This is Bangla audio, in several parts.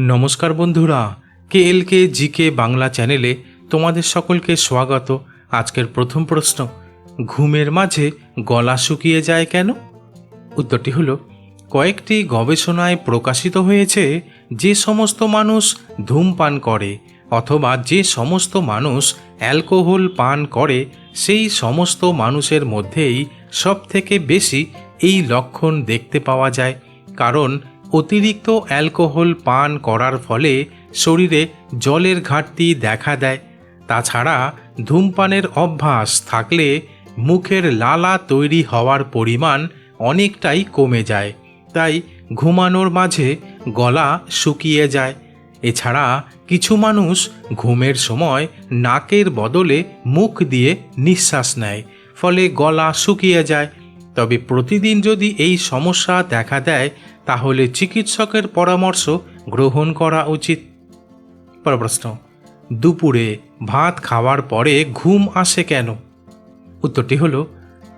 নমস্কার বন্ধুরা কে এল কে জি কে বাংলা চ্যানেলে তোমাদের সকলকে স্বাগত। আজকের প্রথম প্রশ্ন, ঘুমের মাঝে গলা শুকিয়ে যায় কেন? উত্তরটি হলো, কয়েকটি গবেষণায় প্রকাশিত হয়েছে যে সমস্ত মানুষ ধূমপান করে অথবা যে সমস্ত মানুষ অ্যালকোহল পান করে, সেই সমস্ত মানুষের মধ্যেই সবথেকে বেশি এই লক্ষণ দেখতে পাওয়া যায়। কারণ অতিরিক্ত অ্যালকোহল পান করার ফলে শরীরে জলের ঘাটতি দেখা দেয়। তাছাড়া ধূমপানের অভ্যাস থাকলে মুখের লালা তৈরি হওয়ার পরিমাণ অনেকটাই কমে যায়, তাই ঘুমানোর মাঝে গলা শুকিয়ে যায়। এছাড়া কিছু মানুষ ঘুমের সময় নাকের বদলে মুখ দিয়ে নিঃশ্বাস নেয়, ফলে গলা শুকিয়ে যায়। তবে প্রতিদিন যদি এই সমস্যা দেখা দেয় তাহলে চিকিৎসকের পরামর্শ গ্রহণ করা উচিত। পর প্রশ্ন, দুপুরে ভাত খাওয়ার পরে ঘুম আসে কেন? উত্তরটি হলো,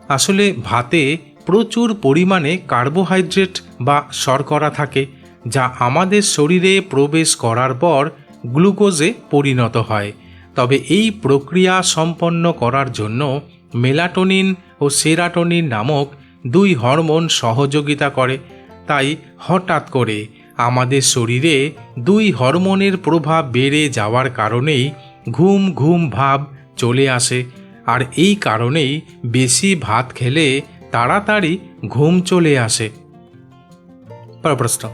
আসলে ভাতে প্রচুর পরিমাণে কার্বোহাইড্রেট বা শর্করা থাকে, যা আমাদের শরীরে প্রবেশ করার পর গ্লুকোজে পরিণত হয়। তবে এই প্রক্রিয়া সম্পন্ন করার জন্য মেলাটোনিন ও সেরাটোনিন নামক দুই হরমোন সহযোগিতা করে তাই হঠাৎ করে আমাদের শরীরে দুই হরমোনের প্রভাব বেড়ে যাওয়ার কারণেই ঘুম ঘুম ভাব চলে আসে। আর এই কারণেই বেশি ভাত খেলে তাড়াতাড়ি ঘুম চলে আসে। প্রশ্ন।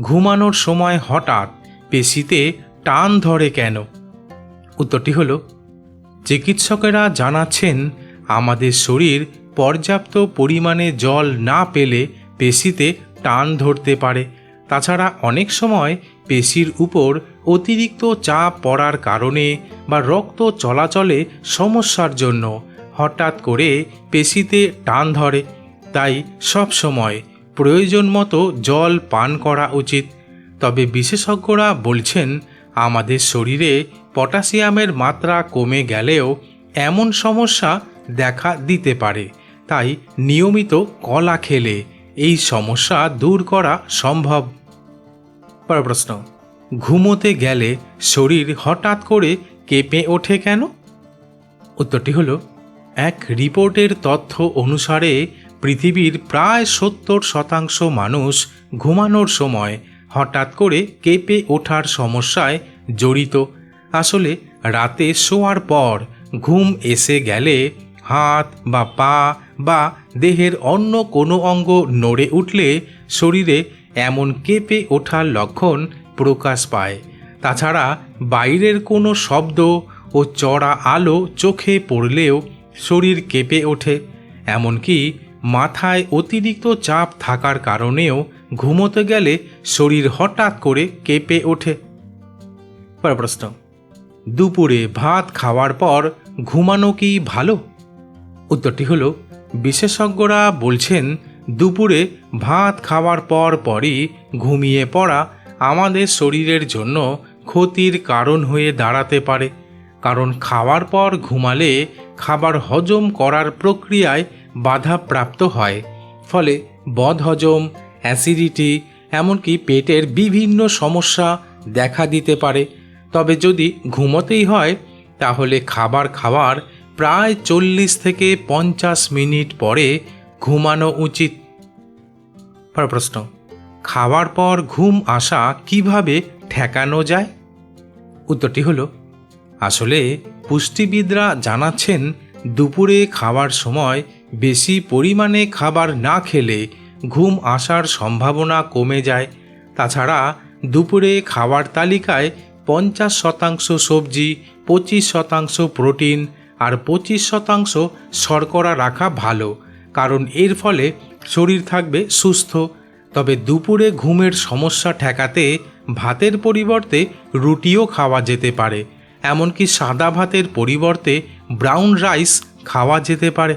ঘুমানোর সময় হঠাৎ পেশিতে টান ধরে কেন? উত্তরটি হল, চিকিৎসকেরা জানাচ্ছেন, আমাদের শরীর পর্যাপ্ত পরিমাণে জল না পেলে পেশিতে টান ধরতে পারে। তাছাড়া অনেক সময় পেশির উপর অতিরিক্ত চাপ পড়ার কারণে বা রক্ত চলাচলে সমস্যার জন্য হঠাৎ করে পেশিতে টান ধরে। তাই সব সময় প্রয়োজন মতো জল পান করা উচিত। তবে বিশেষজ্ঞরা বলছেন, আমাদের শরীরে পটাশিয়ামের মাত্রা কমে গেলেও এমন সমস্যা দেখা দিতে পারে। তাই নিয়মিত কলা খেলে এই সমস্যা দূর করা সম্ভব। পর প্রশ্ন, ঘুমোতে গেলে শরীর হঠাৎ করে কেঁপে ওঠে কেন? উত্তরটি হল, এক রিপোর্টের তথ্য অনুসারে পৃথিবীর প্রায় সত্তর শতাংশ মানুষ ঘুমানোর সময় হঠাৎ করে কেঁপে ওঠার সমস্যায় জড়িত। আসলে রাতে শোয়ার পর ঘুম এসে গেলে হাত বা পা বা দেহের অন্য কোনো অঙ্গ নড়ে উঠলে শরীরে এমন কেঁপে ওঠার লক্ষণ প্রকাশ পায়। তাছাড়া বাইরের কোনো শব্দ ও চড়া আলো চোখে পড়লেও শরীর কেঁপে ওঠে। এমনকি মাথায় অতিরিক্ত চাপ থাকার কারণেও ঘুমোতে গেলে শরীর হঠাৎ করে কেঁপে ওঠে। প্রশ্ন, দুপুরে ভাত খাওয়ার পর ঘুমানো কি ভালো? উত্তরটি হলো বিশেষজ্ঞরা বলছেন, দুপুরে ভাত খাওয়ার পর পরই ঘুমিয়ে পড়া আমাদের শরীরের জন্য ক্ষতির কারণ হয়ে দাঁড়াতে পারে। কারণ খাওয়ার পর ঘুমালে খাবার হজম করার প্রক্রিয়ায় বাধা প্রাপ্ত হয়। ফলে বদহজম অ্যাসিডিটি, এমনকি পেটের বিভিন্ন সমস্যা দেখা দিতে পারে। তবে যদি ঘুমোতেই হয়, তাহলে খাবার খাওয়ার প্রায় চল্লিশ থেকে পঞ্চাশ মিনিট পরে ঘুমানো উচিত। পর প্রশ্ন, খাওয়ার পর ঘুম আসা কীভাবে ঠেকানো যায়? উত্তরটি হলো, আসলে পুষ্টিবিদরা জানাচ্ছেন দুপুরে খাওয়ার সময় বেশি পরিমাণে খাবার না খেলে ঘুম আসার সম্ভাবনা কমে যায়। তাছাড়া দুপুরে খাওয়ার তালিকায় পঞ্চাশ শতাংশ সবজি, পঁচিশ শতাংশ প্রোটিন আর পঁচিশ শতাংশ শর্করা রাখা ভালো, কারণ এর ফলে শরীর থাকবে সুস্থ। তবে দুপুরে ঘুমের সমস্যা ঠেকাতে ভাতের পরিবর্তে রুটিও খাওয়া যেতে পারে, এমনকি সাদা ভাতের পরিবর্তে ব্রাউন রাইস খাওয়া যেতে পারে।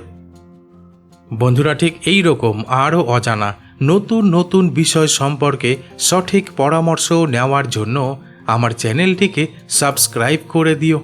বন্ধুরা, ঠিক এই রকম আরও অজানা নতুন নতুন বিষয় সম্পর্কে সঠিক পরামর্শ নেওয়ার জন্য আমার চ্যানেলটিকে সাবস্ক্রাইব করে দিও।